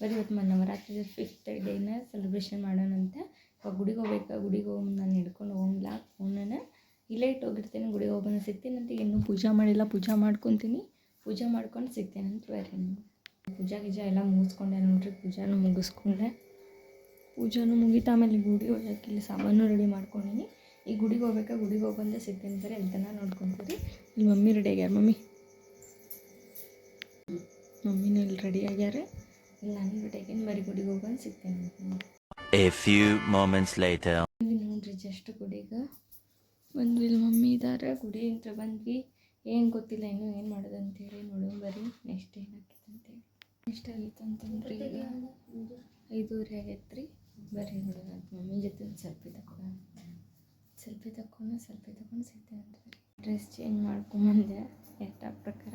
ಬರೀ ಇವತ್ತು ಮ ನವರಾತ್ರಿ ಫಿಫ್ತ್ ಡೇನ ಸೆಲೆಬ್ರೇಷನ್ ಮಾಡೋಣ ಅಂತ. ಇವಾಗ ಗುಡಿಗೆ ಹೋಗ್ಬೇಕು, ಗುಡಿಗೆ ಹೋಗಿ ನಾನು ಹಿಡ್ಕೊಂಡು ಹೋಗಿಲ್ಲ ಫೋನನ್ನು ಇಲ್ಲೇ ಇಟ್ಟು ಹೋಗಿರ್ತೀನಿ, ಗುಡಿಗೆ ಹೋಗೋಣ ಸಿಗ್ತೀನಂತ ಇನ್ನೂ ಪೂಜೆ ಮಾಡಿಲ್ಲ, ಪೂಜೆ ಮಾಡ್ಕೊತೀನಿ. ಪೂಜೆ ಮಾಡ್ಕೊಂಡು ಸಿಗ್ತೀನಂತ ಬೇರೆ ಪೂಜಾ ಗೀಜಾ ಎಲ್ಲ ಮುಗಿಸ್ಕೊಂಡೆ, ನೋಡ್ರಿ ಪೂಜಾನು ಮುಗಿಸ್ಕೊಂಡೆ. ಪೂಜಾನು ಮುಗೀತು, ಆಮೇಲೆ ಗುಡಿ ಹೋಗಕ್ಕೆ ಇಲ್ಲಿ ಸಾಮಾನು ರೆಡಿ ಮಾಡ್ಕೊಂಡಿನಿ. ಈ ಗುಡಿಗೆ ಹೋಗ್ಬೇಕಾ, ಗುಡಿಗೆ ಹೋಗಂದ್ರೆ ಸಿಗ್ತೇನೆ ಅಂತಾರೆ ಎಲ್ತನ ನೋಡ್ಕೊತೀರಿ. ಇಲ್ಲಿ ಮಮ್ಮಿ ರೆಡಿ ಆಗ್ಯಾರ, ಮಮ್ಮಿ. ಮಮ್ಮಿನೂ ಇಲ್ಲಿ ರೆಡಿ ಆಗ್ಯಾರೆ. ನಾನು ಬರಿ ಗುಡಿಗೆ ಹೋಗಿ ಬಂದು ಸಿಗ್ತೇನೆ ಎ ಫ್ಯೂ ಮೊಮೆಂಟ್ಸ್ ಇಲ್ಲಿ ನೋಡ್ರಿ ಜಸ್ಟ್ ಗುಡಿಗೆ. ಬಂದ್ವಿ ಇಲ್ಲಿ ಮಮ್ಮಿ ಇದ್ದಾರೆ ಗುಡಿ ಅಂತ ಬಂದ್ವಿ. ಏನು ಗೊತ್ತಿಲ್ಲ ಇನ್ನೂ ಏನು ಮಾಡೋದು ಅಂತೇಳಿ ನೋಡೋಣ ಬರ್ರಿ ನೆಕ್ಸ್ಟ್ ಏನಾಗ್ತೈತೆ ಅಂತೇಳಿ ನೆಕ್ಸ್ಟ್ ಆಗೈತೆ ಅಂತಂದ್ರೆ ಈಗ ಐದೂವರೆ ಆಗೈತೆ ರೀ ಬರ್ರಿ ನೋಡೋಣ ಅಂತ ಮಮ್ಮಿ ಜೊತೆ ಒಂದು ಸೆಲ್ಫಿ ತಗೊಳ್ಳೋಣ ಸೆಲ್ಫಿ ತಕೊಂಡು ಸೆಲ್ಫಿ ತಗೊಂಡು ಸಿಗ್ತೇನೆ ಅಂತ ಡ್ರೆಸ್ ಚೇಂಜ್ ಮಾಡ್ಕೊಂಬಂದೆ ಎಟ್ಟ ಪ್ರಕಾರ.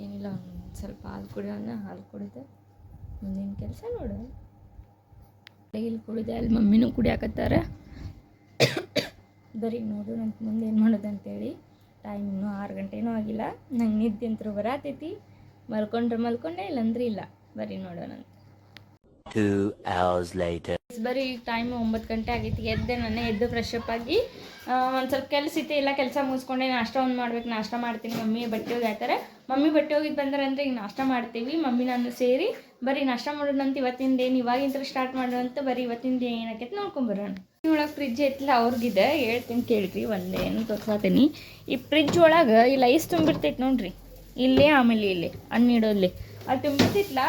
ಏನಿಲ್ಲ ಒಂದು ಸ್ವಲ್ಪ ಹಾಲು ಕುಡಿಯೋಣ ಹಾಲು ಕುಡಿದೆ ಮುಂದಿನ ಕೆಲಸ ನೋಡೋಣ ಇಲ್ಲಿ ಕುಡಿದೆ ಅಲ್ಲಿ ಮಮ್ಮಿನೂ ಕುಡಿಯಾಕತ್ತಾರ ಬರೀ ನೋಡು, ನಂಗೆ ಮುಂದೆ ಏನು ಮಾಡೋದು ಅಂತೇಳಿ ಟೈಮ್ ಇನ್ನೂ ಆರು ಗಂಟೆನೂ ಆಗಿಲ್ಲ. ನಂಗೆ ನಿದ್ದೆ ಅಂತರೂ ಬರತೈತಿ. ಮಲ್ಕೊಂಡ್ರೆ ಮಲ್ಕೊಂಡೆ, ಇಲ್ಲಂದ್ರೆ ಇಲ್ಲ. ಬರೀ ನೋಡೋಣ ಬರೀ ಟೈಮ್ ಒಂಬತ್ತು ಗಂಟೆ ಆಗೈತಿ. ಎದ್ದೆ ನಾನು ಎದ್ದು ಫ್ರೆಶ್ ಅಪ್ ಆಗಿ ಒಂದು ಸ್ವಲ್ಪ ಕೆಲಸ ಇತ್ತು ಎಲ್ಲ ಕೆಲಸ ಮುಗಿಸ್ಕೊಂಡೆ, ನಾಷ್ಟ ಒಂದು ಮಾಡ್ಬೇಕು, ನಾಷ್ಟ ಮಾಡ್ತೀನಿ. ಮಮ್ಮಿ ಬಟ್ಟೆ ಹೋಗಿ ಆಯ್ತಾರೆ ಮಮ್ಮಿ ಬಟ್ಟೆ ಹೋಗಿದ್ದು ಬಂದ್ರೆ ಅಂದರೆ ಈಗ ನಾಷ್ಟ ಮಾಡ್ತೀವಿ, ಮಮ್ಮಿ ನಾನು ಸೇರಿ ಬರೀ ನಾಷ್ಟ ಮಾಡೋಣ ಅಂತ ಇವತ್ತಿಂದ ಏನು ಇವಾಗಿಂದ ಸ್ಟಾರ್ಟ್ ಮಾಡೋಣ ಅಂತ ಬರೀ ಇವತ್ತಿಂದ ಏನಾಕೈತೆ ನೋಡ್ಕೊಂಬರೋಣ ಒಳಗೆ ಫ್ರಿಜ್ ಐತಿಲ್ಲ ಅವ್ರಿಗಿದೆ, ಹೇಳ್ತೀನಿ ಕೇಳ್ರಿ ಒಂದೇ ಏನು ಈ ಫ್ರಿಜ್ ಒಳಗೆ ಇಲ್ಲಿ ಐಸ್ ತುಂಬಿರ್ತೈತೆ ನೋಡ್ರಿ. ಇಲ್ಲೇ, ಆಮೇಲೆ ಇಲ್ಲಿ, ಹಣ್ಣಿಡೋಲ್ಲಿ. ಅದು ತುಂಬಿರ್ತೈತ್ಲಾ?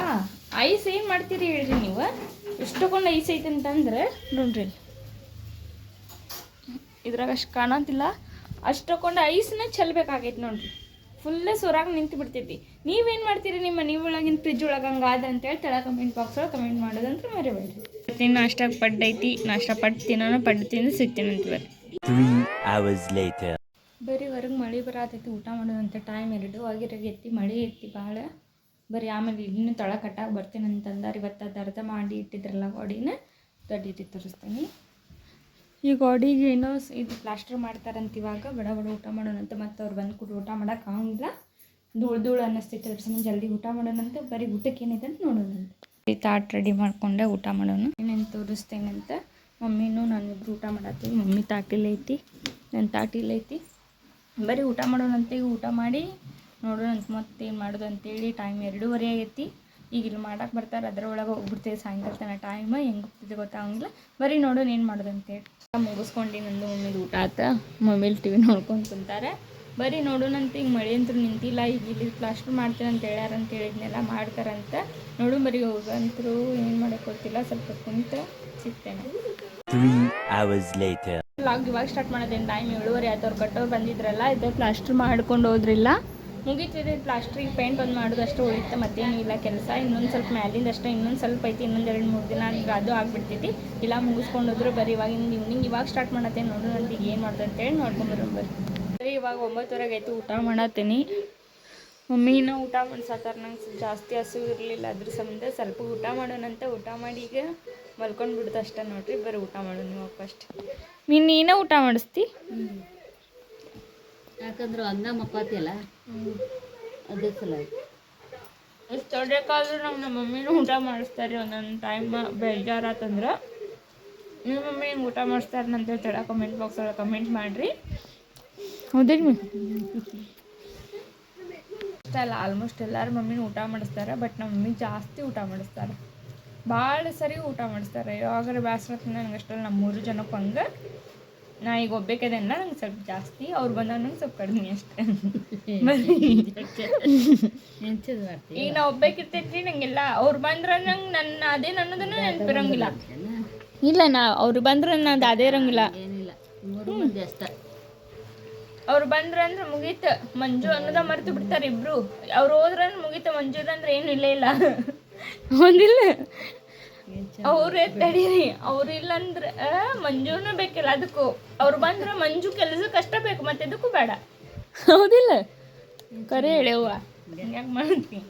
ಐಸ್ ಏನು ಮಾಡ್ತೀರಿ ಹೇಳ್ರಿ ನೀವು? ಎಷ್ಟೊಂದು ಐಸ್ ಐತೆ ಅಂತಂದ್ರೆ ನೋಡ್ರಿ. ಇದ್ರಾಗ ಅಷ್ಟು ಕಾಣಂತಿಲ್ಲ. ಅಷ್ಟೊಂದು ಐಸ್ನ ಚೆಲ್ಬೇಕಾಗೈತೆ ನೋಡ್ರಿ. ಫುಲ್ಲೇ ಸೊರಾಗಿ ನಿಂತು ಬಿಡ್ತೈತಿ ನೀವೇನು ಮಾಡ್ತೀರಿ ನಿಮ್ಮ ನೀವು ಒಳಗಿನ ಫ್ರಿಜ್ ಒಳಗೆ ಅಂತ ಅಂತೇಳಿ ತಳ ಕಮೆಂಟ್ ಬಾಕ್ಸ್ ಒಳಗೆ ಕಮೆಂಟ್ ಮಾಡೋದಂತ ಮರಿಬೇಡ್ರಿ. ತಿನ್ನ ನಾಷ್ಟಾಗ ಪಡ್ಡು ಐತಿ ನಾಷ್ಟ ಪಡ್ ತಿನ್ನೋಣ ಪಡ್ ತಿಂದು ಸಿಗ್ತೀನಿ ಅಂತ ಬರ್ರಿ Three hours later. ಬರೀ ಹೊರಗೆ ಮಳೆ ಬರತೈತಿ ಊಟ ಮಾಡೋದಂತ ಟೈಮ್ ಎರಡು ಎತ್ತಿ ಮಳೆ ಐತಿ ಭಾಳ ಬರೀ ಆಮೇಲೆ ಇನ್ನೂ ತಳ ಕಟ್ಟಾಗಿ ಬರ್ತೇನೆ ಅಂತಂದಾರೆ, ಇವತ್ತು ಅದು ಅರ್ಧ ಮಾಡಿ ಇಟ್ಟಿದ್ರಲ್ಲ ಗೋಡಿನ ತಡೀರಿ ತೋರಿಸ್ತೀನಿ. ಈ ಗೋಡಿಗೆ ಏನೋ ಇದು ಪ್ಲಾಸ್ಟರ್ ಮಾಡ್ತಾರಂತ ಇವಾಗ, ಬಡ ಬಡ ಊಟ ಮಾಡೋಣಂತ ಮತ್ತು ಅವ್ರು ಬಂದು ಕೂಡ ಊಟ ಮಾಡೋಕೆ ಆಗಂಗಿಲ್ಲ ಧೂಳು ಧೂಳು ಅನ್ನಿಸ್ತೈತೆ ಅದ್ರ ಜಲ್ದಿ ಊಟ ಮಾಡೋಣಂತ ಬರೀ ಊಟಕ್ಕೆ ಏನಿದೆ ಅಂತ ನೋಡೋಣಂತ ಈ ತಾಟ್ ರೆಡಿ ಮಾಡಿಕೊಂಡೆ ಊಟ ಮಾಡೋಣ. ಏನೇನು ತೋರಿಸ್ತೇನಂತ ಮಮ್ಮಿನೂ ನಾನಿಬ್ರು ಊಟ ಮಾಡತ್ತೀವಿ, ಮಮ್ಮಿ ತಾಟಿಲೈತಿ ನನ್ನ ತಾಟಿಲೈತಿ ಬರೀ ಊಟ ಮಾಡೋಣಂತ ಈಗ ಊಟ ಮಾಡಿ ನೋಡೋಣಂತ ಮತ್ತೆ ಏನು ಮಾಡೋದು ಅಂತೇಳಿ ಟೈಮ್ ಎರಡೂವರೆ ಆಗೈತಿ. ಈಗ ಇಲ್ಲಿ ಮಾಡಕ್ಕೆ ಬರ್ತಾರೆ ಅದರೊಳಗೆ ಹೋಗ್ಬಿಡ್ತೀವಿ ಸಾಯಂಕಾಲ ತನಕ ಟೈಮ್ ಹೆಂಗೆ ಹೋಗ್ತಿದೆ ಗೊತ್ತಾಗಂಗಿಲ್ಲ ಬರೀ ನೋಡೋಣ ಏನು ಮಾಡೋದು ಅಂತೇಳಿ. ಮುಗಿಸ್ಕೊಂಡು ನಂದು ಮಮ್ಮಿದು ಊಟ ಆತ. ಮಮ್ಮಿಲಿ ಟಿ ವಿ ನೋಡ್ಕೊಂಡು ಕುಂತಾರೆ. ಬರೀ ನೋಡೋಣಂತ ಈಗ ಮಳೆ ಅಂತೂ ನಿಂತಿಲ್ಲ. ಈಗ ಇಲ್ಲಿ ಪ್ಲಾಸ್ಟರ್ ಮಾಡ್ತೀನಿ ಅಂತ ಹೇಳ್ಯಾರ ಅಂತ ಹೇಳಿದ್ನೆಲ್ಲ ಮಾಡ್ತಾರಂತ. ನೋಡು ಬರೀ ಹೋಗಂತರೂ ಏನು ಮಾಡೋಕೆ ಗೊತ್ತಿಲ್ಲ. ಸ್ವಲ್ಪ ಕುಂತ ಸಿಗ್ತೇನೆ. ಲಾಗ್ ಇವಾಗ ಸ್ಟಾರ್ಟ್ ಮಾಡೋದೇನು ಟೈಮ್ ಏಳುವರೆ ಆಯ್ತು. ಅವ್ರು ಕಟ್ಟೋರು ಬಂದಿದ್ರಲ್ಲ ಇದು ಪ್ಲಾಸ್ಟರ್ ಮಾಡ್ಕೊಂಡು ಹೋದ್ರಿಲ್ಲ. ಮುಗೀತಿದೆ, ಪ್ಲಾಸ್ಟ್ರಿಗೆ ಪೇಂಟ್ ಒಂದು ಮಾಡೋದಷ್ಟು ಉಳಿತು ಮತ್ತೇನು ಇಲ್ಲ ಕೆಲಸ. ಇನ್ನೊಂದು ಸ್ವಲ್ಪ ಮ್ಯಾಲಿಂದ ಅಷ್ಟೇ, ಇನ್ನೊಂದು ಸ್ವಲ್ಪ ಐತಿ, ಇನ್ನೊಂದು ಎರಡು ಮೂರು ದಿನ ಹಂಗೆ ಅದು ಆಗಿಬಿಡ್ತೈತಿ. ಇಲ್ಲ, ಮುಗಿಸ್ಕೊಂಡು ಹೋದ್ರು ಬರೀ ಇವಾಗಿಂದ ಇವ್ನಿಂಗ್ ಇವಾಗ ಸ್ಟಾರ್ಟ್ ಮಾಡತ್ತೆ ನೋಡು ಈಗ ಏನು ಮಾಡ್ದೆ ಅಂತೇಳಿ ನೋಡ್ಕೊಂಬರೋಣ ಬರ್ರಿ ಬರೀ ಇವಾಗ ಒಂಬತ್ತುವರೆಗೆ ಆಯಿತು, ಊಟ ಮಾಡತ್ತೀನಿ. ಮಮ್ಮಿನ ಊಟ ಮಾಡ್ಸತ್ತಾರ ನಂಗೆ ಜಾಸ್ತಿ ಹಸು ಇರಲಿಲ್ಲ, ಅದ್ರ ಸಂಬಂಧ ಸ್ವಲ್ಪ ಊಟ ಮಾಡೋಣಂತ ಊಟ ಮಾಡಿ ಈಗ ಮಲ್ಕೊಂಡು ಬಿಡ್ತು ಅಷ್ಟೇ ನೋಡ್ರಿ, ಬರೀ ಊಟ ಮಾಡೋಣ ನೀವು ಫಸ್ಟ್ ನೀನು ನೀನೇ ಊಟ ಮಾಡಿಸ್ತಿ? ಯಾಕಂದ್ರೆ ಅನ್ನ ಮಪ್ಪಾತಿ ಅಲ್ಲ? ಅದೇ ಸಲ. ಎಷ್ಟು ದೊಡ್ಡಕ್ಕಾದ್ರೂ ನಮ್ಮ ನಮ್ಮ ಮಮ್ಮಿನೂ ಊಟ ಮಾಡಿಸ್ತಾರೆ ಒಂದೊಂದು ಟೈಮ್ ಬೇಜಾರಾತಂದ್ರೆ. ನಿಮ್ಮ ಮಮ್ಮಿ ಹಿಂಗೆ ಊಟ ಮಾಡಿಸ್ತಾರೆ ಅಂತ ತಡ ಕಮೆಂಟ್ ಬಾಕ್ಸ್ ಒಳಗೆ ಕಮೆಂಟ್ ಮಾಡಿರಿ. ಹೌದೇನು ಅಲ್ಲ ಆಲ್ಮೋಸ್ಟ್ ಎಲ್ಲರೂ ಮಮ್ಮಿನ ಊಟ ಮಾಡಿಸ್ತಾರೆ ಬಟ್ ನಮ್ಮ ಮಮ್ಮಿ ಜಾಸ್ತಿ ಊಟ ಮಾಡಿಸ್ತಾರೆ. ಭಾಳ ಸರಿ ಊಟ ಮಾಡಿಸ್ತಾರೆ. ಯಾವಾಗಾರ ಬ್ಯಾಸರ ನನಗೆ ಅಷ್ಟಲ್ಲ ನಮ್ಮ ಮೂರು ಜನಕ್ಕೆ ಹಂಗೆ. ನಾ ಈಗ ಒಬ್ಬೇಕದೇನ ನಂಗೆ ಸ್ವಲ್ಪ ಜಾಸ್ತಿ ಅವ್ರು ಬಂದಾಗ ನಂಗೆ ಸ್ವಲ್ಪ ಕಡಿಮೆ ಅಷ್ಟೇ. ಈಗ ನಾ ಒಬ್ಬೇಕಿರ್ತೈತ್ರಿ ನಂಗೆಲ್ಲ ಅವ್ರು ಬಂದ್ರೆ ನಂಗೆ ನನ್ನ ಅದೇ ನನ್ನದನ್ನ ನೆನಪಿರಂಗಿಲ್ಲ. ಇಲ್ಲ ನಾ ಅವ್ರು ಬಂದ್ರೆ ನನ್ನದು ಅದೇ ಇರಂಗಿಲ್ಲ. ಏನಿಲ್ಲ ಮೂರು ಮಂದಿ ಅಷ್ಟ. ಅವ್ರು ಬಂದ್ರೆ ಅಂದ್ರೆ ಮುಗೀತ ಮಂಜು ಅನ್ನೋದ ಮರ್ತು ಬಿಡ್ತಾರೆ ಇಬ್ರು. ಅವ್ರು ಹೋದ್ರೆ ಮುಗೀತ ಮಂಜು ಅಂದ್ರೆ ಏನು ಇಲ್ಲೇ ಇಲ್ಲ. ಒಂದಿಲ್ಲ. ಅವ್ರೇ ತಡೀರಿ. ಅವ್ರು ಇಲ್ಲಾಂದ್ರ ಮಂಜುನೂ ಬೇಕಿಲ್ಲ. ಅದಕ್ಕೂ ಅವ್ರು ಬಂದ್ರೆ ಮಂಜು ಕೆಲಸಕ್ಕೆ ಕಷ್ಟ ಬೇಕು ಮತ್ತೆ ಅದಕ್ಕೂ ಬೇಡ. ಹೌದಿಲ್ಲ. ಕರೆ ಹೇಳವ್ವ ಯಾಕೆ ಮಾಡ್ತೀನಿ